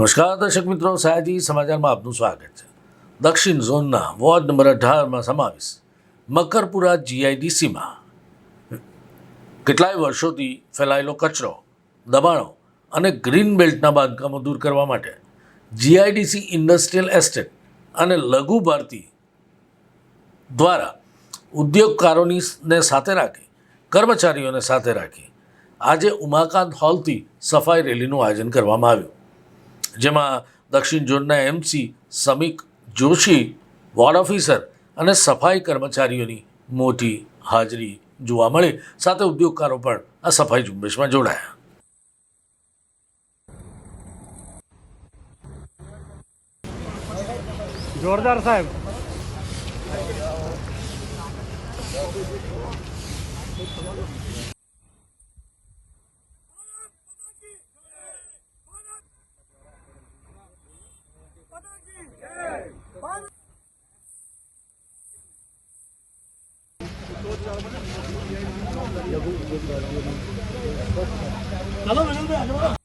નમસ્કાર, દર્શક મિત્રો. સયાજી સમાચારમાં આપનું સ્વાગત છે. દક્ષિણ ઝોનના વોર્ડ નંબર અઢારમાં સમાવેશ મકરપુરા જીઆઈડીસીમાં. કેટલાય વર્ષોથી ફેલાયેલો કચરો, દબાણો અને ગ્રીન બેલ્ટના બાંધકામો દૂર કરવા માટે જીઆઈડીસી ઇન્ડસ્ટ્રીયલ એસ્ટેટ અને લઘુ ભારતી દ્વારા ઉદ્યોગકારોની સાથે રાખી, કર્મચારીઓને સાથે રાખી આજે ઉમાકાંત હોલથી સફાઈ રેલીનું આયોજન કરવામાં આવ્યું. જેમાં દક્ષિણ ઝોનના MC Samik Joshi, ward officer અને સફાઈ કર્મચારીઓની મોટી હાજરી જોવા મળી. સાથે ઉદ્યોગકારો પણ આ સફાઈ ઝુંબેશમાં જોડાયા. જોરદાર સાહેબ. 나도 그런데 하지 마.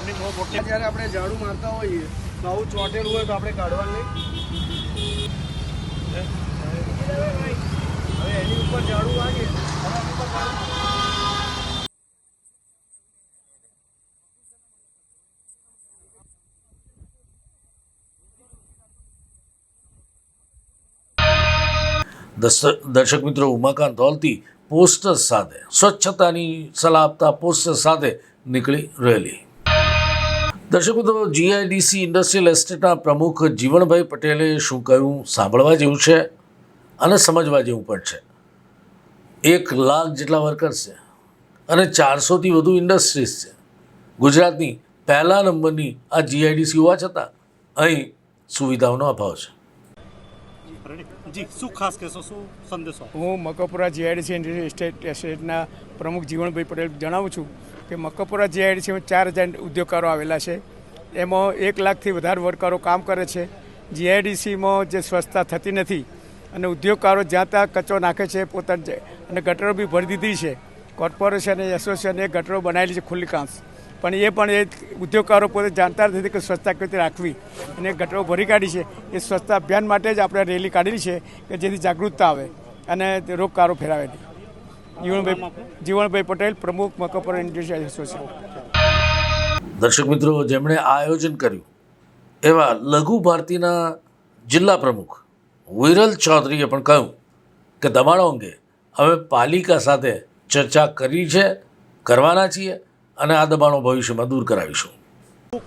સાહેબની બહુ મોટી જ્યારે આપણે ઝાડુ મારતા હોઈએ, તો ચોટેલું હોય તો આપણે કાઢવાનું. નહીં હવે એની ઉપર ઝાડુ વાગે. દર્શક મિત્રો, ઉમાકાંત હોલથી પોસ્ટર સાથે, સ્વચ્છતાની સલાહ આપતા પોસ્ટર સાથે નીકળી રેલી દર્શક, તો જીઆઈડીસી ઇન્ડસ્ટ્રીયલ એસ્ટેટના પ્રમુખ જીવણભાઈ પટેલે શું કહ્યું? સાંભળવા જેવું છે અને સમજવા જેવું પણ છે. એક લાખ જેટલા વર્કર્સ છે અને ચારસોથી વધુ ઇન્ડસ્ટ્રીઝ છે. ગુજરાતની પહેલા નંબરની આ જીઆઈડીસી હોવા છતાં અહીં સુવિધાઓનો અભાવ છે. જી, શું ખાસ કહેશો? હું મકપુરા જીઆઈડીસી ઇન્ડસ્ટ્રીયલ સ્ટેટના પ્રમુખ જીવણભાઈ પટેલ જણાવું છું કે મકપુરા જીઆઈડીસીમાં ચાર હજાર ઉદ્યોગકારો આવેલા છે. એમાં એક લાખથી વધારે વર્કરો કામ કરે છે. જીઆઈડીસીમાં જે સ્વચ્છતા થતી નથી અને ઉદ્યોગકારો જ્યાં ત્યાં કચરો નાખે છે, પોતાને અને ગટરો બી ભરી દીધી છે. કોર્પોરેશન એસોસિએશને ગટરો બનાવેલી છે ખુલ્લી કાંસ. પણ એ પણ એ ઉદ્યોગકારો પોતે જાણતા નથી કે સ્વચ્છતા કેવી રીતે રાખવી. અને ગટરો ભરી કાઢી છે. એ સ્વચ્છતા અભિયાન માટે જ આપણે રેલી કાઢેલી છે કે જેથી જાગૃતતા આવે અને તે રોગકારો ફેરાવે નહીં જીવણભાઈ જીવણભાઈ પટેલ પ્રમુખ મકપુર ઇન્ડસ્ટ્રીયલ એસોસિએશન. દર્શક મિત્રો જેમણે આ આયોજન કર્યું એવા લઘુ ભારતીના જિલ્લા પ્રમુખ વિરલ ચૌધરીએ પણ કહ્યું કે દબાણો અંગે અમે પાલિકા સાથે ચર્ચા કરી છે કરવાના છીએ. અને આ દબાણો ભવિષ્યમાં દૂર કરાવીશું.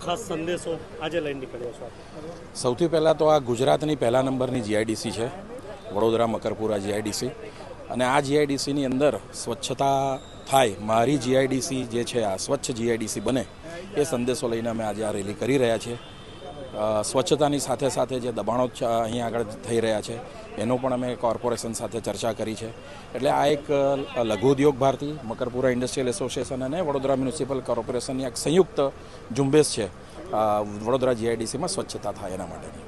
ખાસ સંદેશો આજે લઈને નીકળ્યો છો સૌથી પહેલાં તો આ ગુજરાતની પહેલા નંબરની જીઆઈડીસી છે વડોદરા મકરપુરા જીઆઈડીસી. અને આ જીઆઈડીસીની અંદર સ્વચ્છતા થાય મારી જીઆઈડીસી જે છે આ સ્વચ્છ જીઆઈડીસી બને એ સંદેશો લઈને અમે આજે આ રેલી કરી રહ્યા છીએ. સ્વચ્છતાની સાથે સાથે જે દબાણો અહીં આગળ થઈ રહ્યા છે એનો પણ અમે કોર્પોરેશન સાથે ચર્ચા કરી છે. એટલે આ એક લઘુ ઉદ્યોગ ભારતી મકરપુરા ઇન્ડસ્ટ્રીયલ એસોસિએશન અને વડોદરા મ્યુનિસિપલ કોર્પોરેશનની એક સંયુક્ત ઝુંબેશ છે વડોદરા જીઆઈડીસીમાં સ્વચ્છતા થાય એના માટેની?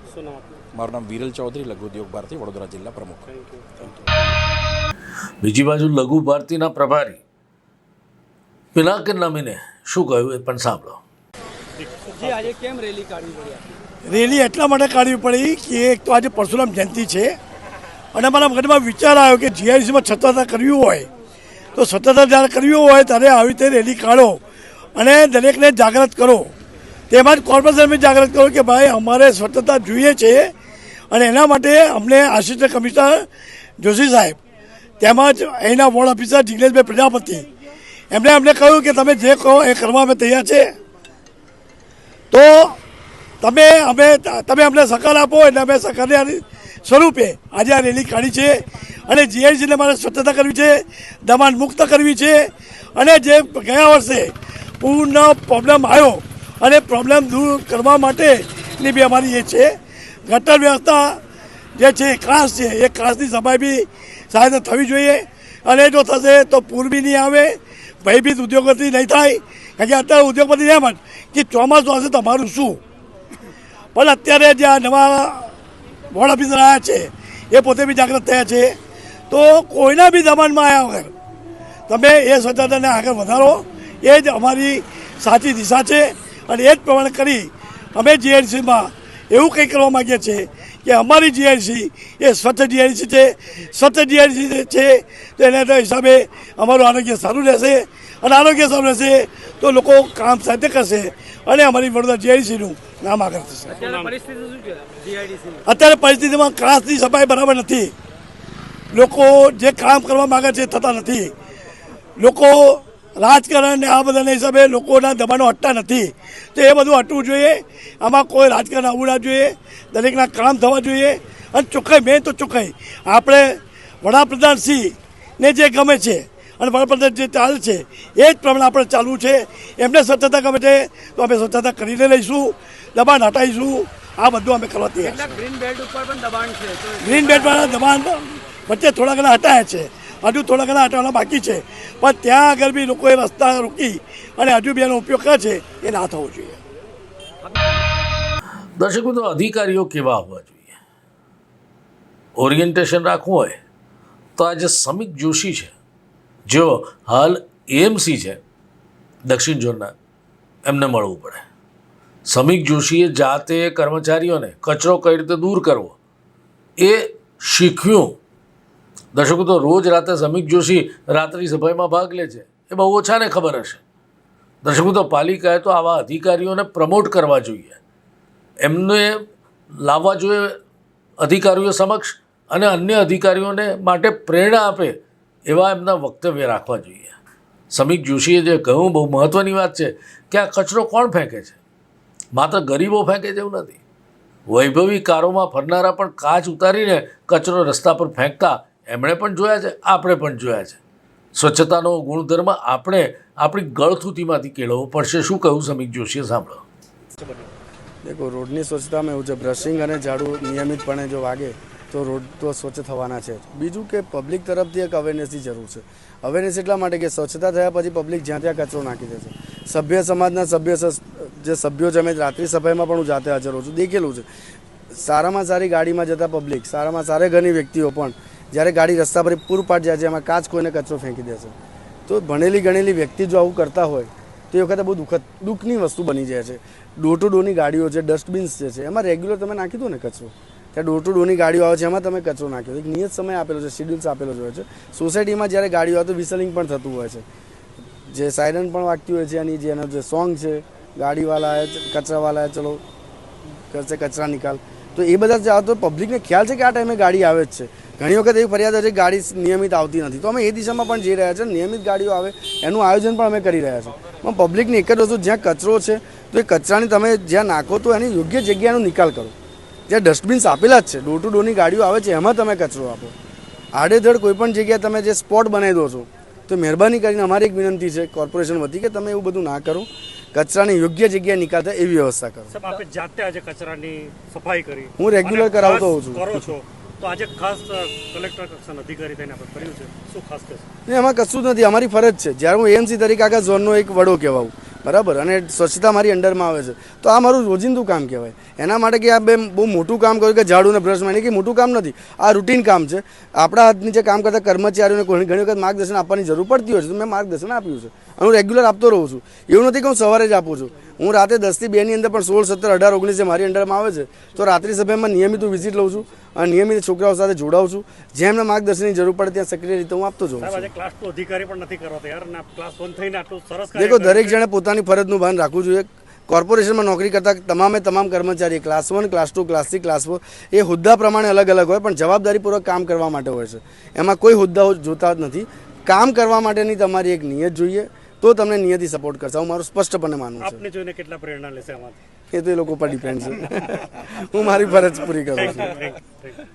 મારું નામ વિરલ ચૌધરી લઘુ ઉદ્યોગ ભારતી વડોદરા જિલ્લા પ્રમુખ. બીજી બાજુ લઘુ ભારતીના પ્રભારી પિનાકર નામીને શું કહ્યું એ પણ સાંભળો. રેલી એટલા માટે કાઢવી પડી કે એક તો આજે પરશુરામ જયંતિ છે અને મારા મગજમાં વિચાર આવ્યો કે જીઆઈસીમાં સ્વચ્છતા કરવી હોય, તો સ્વચ્છતા જ્યારે કરવી હોય ત્યારે આવી રીતે રેલી કાઢો અને દરેકને જાગૃત કરો. તેમાં જ કોર્પોરેશન બી જાગૃત કરો કે ભાઈ અમારે સ્વતંત્રતા જોઈએ છે અને એના માટે અમને આસિસ્ટન્ટ કમિશનર જોશી સાહેબ, તેમજ અહીંના વોર્ડ ઓફિસર જિગ્નેશભાઈ પ્રજાપતિ, એમણે અમને કહ્યું કે તમે જે કહો એ કરવા અમે તૈયાર છે. તો તમે અમે તમે અમને સહકાર આપો એટલે અમે સહકારની સ્વરૂપે આજે આ રેલી કાઢી છે. અને જીએસજીને મારે સ્વચ્છતા કરવી છે, દબાણ મુક્ત કરવી છે. અને જે ગયા વર્ષે પૂરનો પ્રોબ્લેમ આવ્યો અને પ્રોબ્લેમ દૂર કરવા માટેની બી અમારી એ છે. ગટર વ્યવસ્થા જે છે ખાસ છે. એ ખાસની સફાઈ બી સાહેબ થવી જોઈએ. અને જો થશે તો પૂર બી નહીં આવે, ભયભીત ઉદ્યોગપતિ નહીં થાય. કારણ કે અત્યારે ઉદ્યોગપતિ એમ જ કે ચોમાસું હશે તો અમારું શું? પણ અત્યારે જે આ નવા બોર્ડ ઓફિસર આવ્યા છે, એ પોતે બી જાગૃત થયા છે. તો કોઈના બી દબાણમાં આવ્યા વગર તમે એ સ્વચ્છતાને આગળ વધારો. એ જ અમારી સાચી દિશા છે અને એ જ પ્રમાણે કરી અમે જીઆઈડીસીમાં એવું કંઈ કરવા માગીએ છીએ કે અમારી જીઆઈડીસી એ સ્વચ્છ જીઆઈડીસી છે. સ્વચ્છ જીઆઈડીસી છે, તો એના હિસાબે અમારું આરોગ્ય સારું રહેશે. અને આરોગ્ય સામે રહેશે તો લોકો કામ સાથે કરશે. અને અમારી વડોદરા જીઆઈડીસીનું નામ આગળ થશે. અત્યારે પરિસ્થિતિમાં કાંસની સફાઈ બરાબર નથી. લોકો જે કામ કરવા માગે છે થતા નથી. લોકો રાજકારણ ને આ બધાના હિસાબે લોકોના દબાણો હટતા નથી. તો એ બધું હટવું જોઈએ. આમાં કોઈ રાજકારણ આવવું ના જોઈએ. દરેકના કામ થવા જોઈએ. અને ચોખ્ખાઈ મેન તો ચોખ્ખાઈ. આપણે વડાપ્રધાન સિંહને જે ગમે છે અને વડાપ્રધાન જે ચાલ છે એ જ પ્રમાણે આપણે ચાલવું છે. એમને સ્વચ્છતા ગમે છે તો અમે સ્વચ્છતા કરીને લઈશું દબાણ હટાવીશું. આ બધું અમે કરવા તૈયાર ગ્રીન બેલ્ટ ઉપર પણ દબાણ છે? ગ્રીન બેલ્ટવાળા દબાણ વચ્ચે થોડા ઘણા હટાયા છે. હજુ થોડા ઘણા હટાવવાના બાકી છે. પણ ત્યાં આગળ બી લોકોએ રસ્તા રોકી અને હજુ બી એનો ઉપયોગ કરે છે એ ના થવો જોઈએ. દર્શકો તો અધિકારીઓ કેવા હોવા જોઈએ? ઓરિએન્ટેશન રાખવું હોય તો આજે સમિત જોશી છે જેઓ હાલ એએમસી છે, દક્ષિણ ઝોનના, એમને મળવું પડે. સમીક જોશીએ જાતે કર્મચારીઓને કચરો કઈ રીતે દૂર કરવો, એ શીખ્યું. દર્શકો, તો રોજ રાતે સમીક જોશી રાત્રિ સભામાં ભાગ લે છે, એ બહુ ઓછાને ખબર હશે. દર્શકો, તો પાલિકાએ તો આવા અધિકારીઓને પ્રમોટ કરવા જોઈએ. એમને લાવવા જોઈએ અધિકારીઓ સમક્ષ અને અન્ય અધિકારીઓને માટે પ્રેરણા આપે એવા એમના વક્તવ્ય રાખવા જોઈએ. સમીક જોશીએ જે કહ્યું, બહુ મહત્ત્વની વાત છે કે આ કચરો કોણ ફેંકે છે? માત્ર ગરીબો ફેંકે છે એવું નથી. વૈભવી કારોમાં ફરનારા પણ કાચ ઉતારીને કચરો રસ્તા પર ફેંકતા એમણે પણ જોયા છે, આપણે પણ જોયા છે. સ્વચ્છતાનો ગુણધર્મ આપણે આપણી ગળથૂતીમાંથી કેળવવો પડશે. શું કહ્યું સમીક જોશીએ? સાંભળો. દેખો, રોડની સ્વચ્છતામાં એવું છે, બ્રશિંગ અને ઝાડુ નિયમિતપણે જો વાગે તો રોડ તો સ્વચ્છ થવાના છે બીજું કે પબ્લિક તરફથી એક અવેરનેસની જરૂર છે. અવેરનેસ એટલા માટે કે સ્વચ્છતા થયા પછી પબ્લિક જ્યાં ત્યાં કચરો નાખી દે છે. સભ્ય સમાજના સભ્ય જે સભ્યો છે અમે રાત્રિ સફાઈમાં પણ હું જાતે હાજર હોઉં છું. દેખેલું છે. સારામાં સારી ગાડીમાં જતા પબ્લિક સારામાં સારા ઘરની વ્યક્તિઓ પણ જ્યારે ગાડી રસ્તા પર પૂરપાટ જાય છે, એમાં કાચ કોઈને કચરો ફેંકી દે છે. તો ભણેલી ગણેલી વ્યક્તિ જો આવું કરતા હોય, તો એ વખતે બહુ દુઃખદ, દુઃખની વસ્તુ બની જાય છે. ડોર ટુ ડોરની ગાડીઓ છે ડસ્ટબિન્સ જે છે, એમાં રેગ્યુલર તમે નાખી દો ને કચરો. ત્યાં ડોર ટુ ડોરની ગાડીઓ આવે છે, એમાં તમે કચરો નાખ્યો. એક નિયત સમય આપેલો છે શેડ્યુલ્સ આપેલો જ હોય છે. સોસાયટીમાં જ્યારે ગાડીઓ આવે તો વિસલિંગ પણ થતું હોય છે. જે સાયરન પણ વાગતી હોય છે એની, જે એનો જે સોંગ છે કચરાવાળા આવે ચલો કરશે કચરા નિકાલ. તો એ બધા જ તો પબ્લિકને ખ્યાલ છે કે આ ટાઈમે ગાડી આવે જ છે. ઘણી વખત એવી ફરિયાદ છે ગાડી નિયમિત આવતી નથી. તો અમે એ દિશામાં પણ જઈ રહ્યા છે, નિયમિત ગાડીઓ આવે, એનું આયોજન પણ અમે કરી રહ્યા છીએ. પણ પબ્લિકની એક જ વસ્તુ, જ્યાં કચરો છે, તો એ કચરાની તમે જ્યાં નાખો તો એની યોગ્ય જગ્યાનો નિકાલ કરો. જ્યાં ડસ્ટબિન્સ આપેલા જ છે. ડોર ટુ ડોરની ગાડીઓ આવે છે એમાં તમે કચરો આપો. આડેધડ કોઈ પણ જગ્યાએ તમે જે સ્પોટ બનાવી દો છો તો મહેરબાની કરીને અમારી એક વિનંતી છે કોર્પોરેશન વતી કે તમે એવું બધું ના કરો. કચરાની યોગ્ય જગ્યાએ નિકાલ થાય એવી વ્યવસ્થા કરો. આપણે જાતે આજે કચરાની સફાઈ કરી. હું રેગ્યુલર કરાવતો હોઉં છું. કરો છો. તો આજે ખાસ કલેક્ટર કક્ષાના અધિકારી થઈને આપણે કર્યું છે. શું ખાસ કહેશો? એમાં કશું જ નથી. અમારી ફરજ છે. જ્યારે હું એએમસી તરીકે આખા ઝોનનો એક વડો કહેવાઉં બરાબર, અને સ્વચ્છતા મારી અંડરમાં આવે છે. તો આ મારું રોજિંદું કામ કહેવાય. એના માટે કે આ બે બહુ મોટું કામ કર્યું કે ઝાડુ ને બ્રશ માની કે મોટું કામ નથી. આ રૂટીન કામ છે. આપણા હાથ નીચે કામ કરતા કર્મચારીઓને ઘણી વખત માર્ગદર્શન આપવાની જરૂર પડતી હોય છે. તો મેં માર્ગદર્શન આપ્યું છે. અને હું રેગ્યુલર આપતો રહું છું. એવું નથી કે હું સવારે જ આપું છું. હું રાતે દસથી બેની અંદર પણ સોળ સત્તર અઢાર ઓગણીસ જે મારી અંડરમાં આવે છે તો રાત્રિ સભામાં નિયમિત હું વિઝિટ લઉં છું અને નિયમિત છોકરાઓ સાથે જોડાઉં છું. જેમને માર્ગદર્શનની જરૂર પડે ત્યાં સક્રિય રીતે હું આપતો જાઉં છું. ક્લાસ ટુ અધિકારી પણ નથી કરવા તૈયાર ક્લાસ થઈને આટલું સરસ દેખો દરેક જણે પોતાની ફરજનું ભાન રાખવું જોઈએ. કોર્પોરેશનમાં નોકરી કરતા તમામે તમામ કર્મચારી class one class two class three class four એ હોદ્દા પ્રમાણે અલગ અલગ હોય પણ જવાબદારીપૂર્વક કામ કરવા માટે હોય છે. એમાં કોઈ હુદ્દાઓ જોતા જ નથી. કામ કરવા માટેની તમારી એક નિયત જોઈએ. તો તમને નિયતિ સપોર્ટ કરશે. હું મારું સ્પષ્ટપણે માનવું છે. આપને જોઈને કેટલા પ્રેરણા લેશે આમાંથી? એ તો એ લોકો પર ડિપેન્ડ છે. હું મારી ફરજ પૂરી કરું છું.